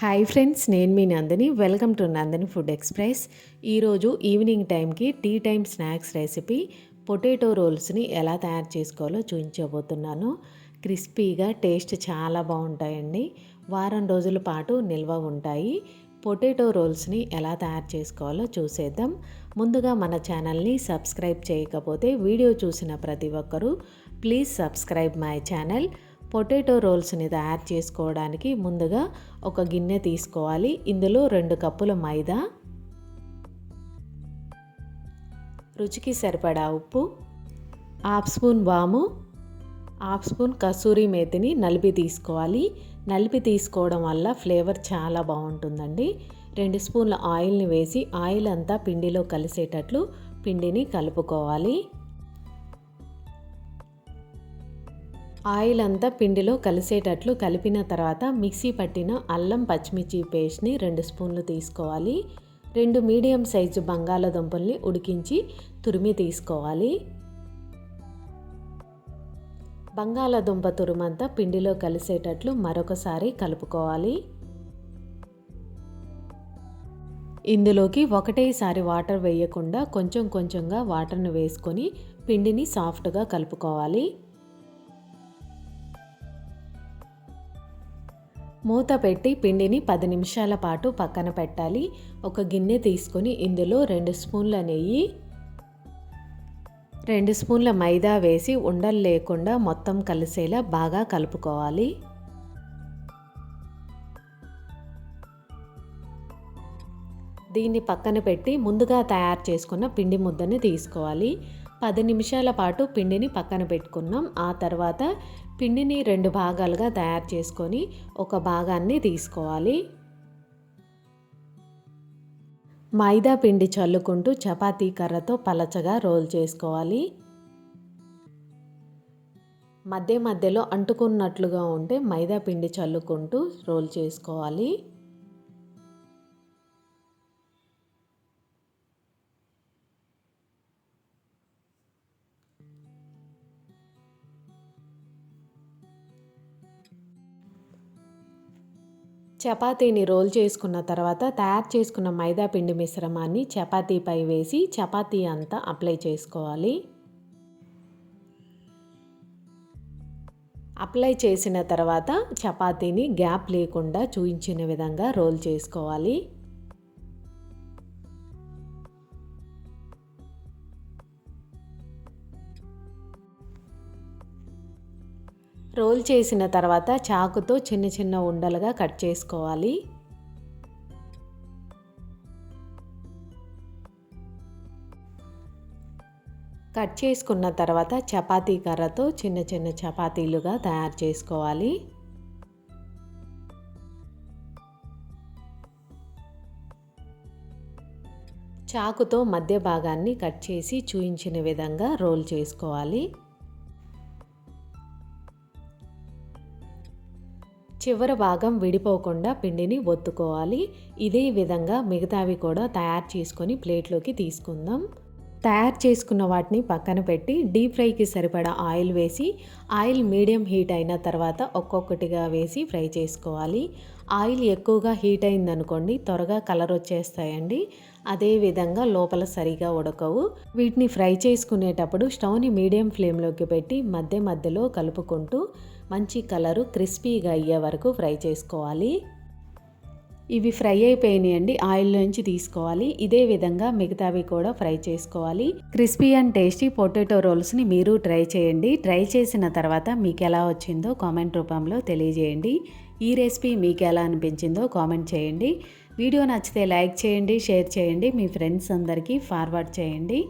Hi friends నేను మీ Nandini. Welcome to Nandini food express. ఈరోజు evening టైంకి tea time snacks recipe potato రోల్స్ని ఎలా తయారు చేసుకోవాలో చూపించబోతున్నాను. క్రిస్పీగా టేస్ట్ చాలా బాగుంటాయండి. వారం రోజుల పాటు నిల్వ ఉంటాయి. పొటాటో రోల్స్ని ఎలా తయారు చేసుకోవాలో చూసేద్దాం. ముందుగా మన ఛానల్ని సబ్స్క్రైబ్ చేయకపోతే వీడియో చూసిన ప్రతి ఒక్కరూ please subscribe my channel. Potato రోల్స్ని తయారు చేసుకోవడానికి ముందుగా ఒక గిన్నె తీసుకోవాలి. ఇందులో రెండు కప్పుల మైదా రుచికి సరిపడా ఉప్పు హాఫ్ స్పూన్ వాము హాఫ్ స్పూన్ కసూరి మేతిని నలిపి తీసుకోవాలి. నలిపి తీసుకోవడం వల్ల ఫ్లేవర్ చాలా బాగుంటుందండి. రెండు స్పూన్ల ఆయిల్ని వేసి ఆయిల్ అంతా పిండిలో కలిసేటట్లు పిండిని కలుపుకోవాలి. ఆయిల్ అంతా పిండిలో కలిసేటట్లు కలిపిన తర్వాత మిక్సీ పట్టిన అల్లం పచ్చిమిర్చి పేస్ట్ని రెండు స్పూన్లు తీసుకోవాలి. రెండు మీడియం సైజు బంగాళదుంపల్ని ఉడికించి తురిమి తీసుకోవాలి. బంగాళదుంప తురుమంతా పిండిలో కలిసేటట్లు మరొకసారి కలుపుకోవాలి. ఇందులోకి ఒకటేసారి వాటర్ వేయకుండా కొంచెం కొంచెంగా వాటర్ను వేసుకొని పిండిని సాఫ్ట్గా కలుపుకోవాలి. మూత పెట్టి పిండిని పది నిమిషాల పాటు పక్కన పెట్టాలి. ఒక గిన్నె తీసుకొని ఇందులో రెండు స్పూన్ల నెయ్యి రెండు స్పూన్ల మైదా వేసి ఉండలు లేకుండా మొత్తం కలిసేలా బాగా కలుపుకోవాలి. దీన్ని పక్కన పెట్టి ముందుగా తయారు చేసుకున్న పిండి ముద్దని తీసుకోవాలి. పది నిమిషాల పాటు పిండిని పక్కన పెట్టుకున్నాం. ఆ తర్వాత పిండిని రెండు భాగాలుగా తయారు చేసుకొని ఒక భాగాన్ని తీసుకోవాలి. మైదా పిండి చల్లుకుంటూ చపాతీ కర్రతో పలచగా రోల్ చేసుకోవాలి. మధ్య మధ్యలో అంటుకున్నట్లుగా ఉంటే మైదా పిండి చల్లుకుంటూ రోల్ చేసుకోవాలి. చపాతీని రోల్ చేసుకున్న తర్వాత తయారు చేసుకున్న మైదా పిండి మిశ్రమాన్ని చపాతీపై వేసి చపాతీ అంతా అప్లై చేసుకోవాలి. అప్లై చేసిన తర్వాత చపాతీని గ్యాప్ లేకుండా చూయించిన విధంగా రోల్ చేసుకోవాలి. రోల్ చేసిన తర్వాత చాకుతో చిన్న చిన్న ఉండలుగా కట్ చేసుకోవాలి. కట్ చేసుకున్న తర్వాత చపాతీ కర్రతో చిన్న చిన్న చపాతీలుగా తయారు చేసుకోవాలి. చాకుతో మధ్య భాగాన్ని కట్ చేసి చూయించిన విధంగా రోల్ చేసుకోవాలి. చివరి భాగం విడిపోకుండా పిండిని ఒత్తుకోవాలి. ఇదే విధంగా మిగతావి కూడా తయారు చేసుకొని ప్లేట్లోకి తీసుకుందాం. తయారు చేసుకున్న వాటిని పక్కన పెట్టి డీప్ ఫ్రైకి సరిపడా ఆయిల్ వేసి ఆయిల్ మీడియం హీట్ అయిన తర్వాత ఒక్కొక్కటిగా వేసి ఫ్రై చేసుకోవాలి. ఆయిల్ ఎక్కువగా హీట్ అయిందనుకోండి త్వరగా కలర్ వచ్చేస్తాయండి. అదేవిధంగా లోపల సరిగా ఉడకవు. వీటిని ఫ్రై చేసుకునేటప్పుడు స్టవ్ని మీడియం ఫ్లేమ్లోకి పెట్టి మధ్య మధ్యలో కలుపుకుంటూ మంచి కలరు క్రిస్పీగా అయ్యే వరకు ఫ్రై చేసుకోవాలి. ఇవి ఫ్రై అయిపోయినాయండి ఆయిల్లోంచి తీసుకోవాలి. ఇదే విధంగా మిగతావి కూడా ఫ్రై చేసుకోవాలి. క్రిస్పీ అండ్ టేస్టీ పొటాటో రోల్స్ని మీరు ట్రై చేయండి. ట్రై చేసిన తర్వాత మీకు ఎలా వచ్చిందో కామెంట్ రూపంలో తెలియజేయండి. ఈ రెసిపీ మీకు ఎలా అనిపించిందో కామెంట్ చేయండి. వీడియో నచ్చితే లైక్ చేయండి షేర్ చేయండి. మీ ఫ్రెండ్స్ అందరికీ ఫార్వర్డ్ చేయండి.